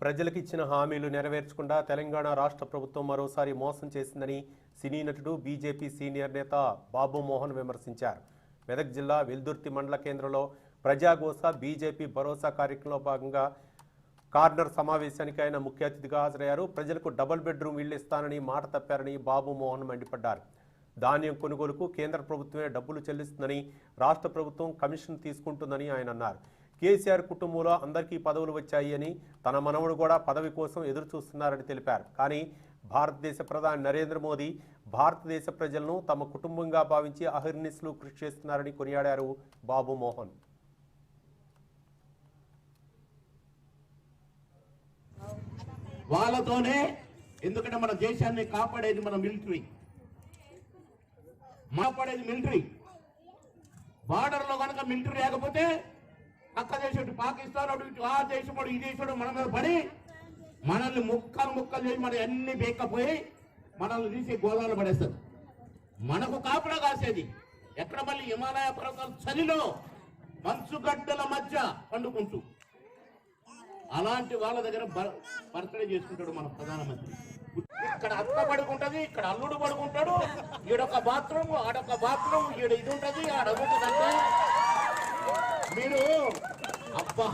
ప్రజలకు ఇచ్చిన హామీలు నెరవేర్చకుండా తెలంగాణ రాష్ట్ర ప్రభుత్వం మరోసారి మోసం చేసిందని సినీ నటుడు బీజేపీ సీనియర్ నేత బాబు మోహన్ విమర్శించారు. మెదక్ జిల్లా వెల్దుర్తి మండల కేంద్రంలో ప్రజాగోస బీజేపీ భరోసా కార్యక్రమంలో భాగంగా కార్నర్ సమావేశానికి ఆయన ముఖ్య అతిథిగా హాజరయ్యారు. ప్రజలకు డబుల్ బెడ్రూమ్ ఇళ్ళు ఇస్తానని మాట తప్పారని బాబు మోహన్ మండిపడ్డారు. ధాన్యం కొనుగోలుకు కేంద్ర ప్రభుత్వమే డబ్బులు చెల్లిస్తుందని రాష్ట్ర ప్రభుత్వం కమిషన్ తీసుకుంటుందని ఆయన అన్నారు. కేసీఆర్ కుటుంబంలో అందరికీ పదవులు వచ్చాయి అని తన మనవడు కూడా పదవి కోసం ఎదురు చూస్తున్నారని తెలిపారు. కానీ భారతదేశ ప్రధాని నరేంద్ర మోదీ భారతదేశ ప్రజలను తమ కుటుంబంగా భావించి అహర్నిస్లు కృషి చేస్తున్నారని కొనియాడారు బాబు మోహన్. వాళ్ళతోనే ఎందుకంటే మన దేశాన్ని కాపాడేది మన మిలిటరీ. కాపాడేది మిలిటరీ. బార్డర్లో కనుక మిలిటరీ లేకపోతే పక్క దేశం పాకిస్తాన్ అటు ఆ దేశం ఈ దేశం మన మీద పడి మనల్ని ముక్కలు ముక్కలు చేసి మన అన్ని బేక్కపోయి మనల్ని తీసి గోదావరి పడేస్తారు. మనకు కాపలా కాసేది. ఎక్కడ మళ్ళీ హిమాలయ పర్వతాల చలిలో మంచుగడ్డల మధ్య పండుకుంటూ. అలాంటి వాళ్ళ దగ్గర బర్త్డే చేసుకుంటాడు మన ప్రధానమంత్రి. ఇక్కడ అత్త పడుకుంటది ఇక్కడ అల్లుడు పడుకుంటాడు. ఈడొక బాత్రూమ్ ఆడొక బాత్రూమ్ ఈడ ఇది ఉంటది ఆడ ఉంటదంటే మీరు అబ్బా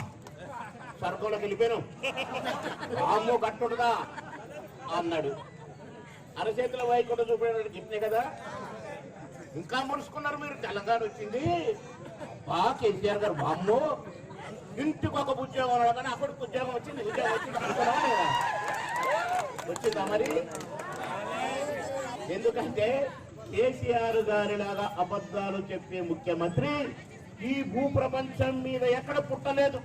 స్వర్గంలోకి వెళ్ళిపోయాను అమ్మో కట్టుండదా అన్నాడు. అరచేతుల వైకుంఠ చూపేటట్టు చెప్పినాయి కదా? ఇంకా ముడుచుకున్నారు మీరు తెలంగాణ వచ్చింది. బా కేసీఆర్ గారు బామ్మో ఇంటికి ఒక ఉద్యోగం కానీ అక్కడికి ఉద్యోగం వచ్చింది ఉద్యోగం వచ్చింది వచ్చిందా మరి? ఎందుకంటే కేసీఆర్ గారిలాగా అబద్ధాలు చెప్పే ముఖ్యమంత్రి ఈ భూ ప్రపంచం మీద ఎక్కడ పుట్టలేదు?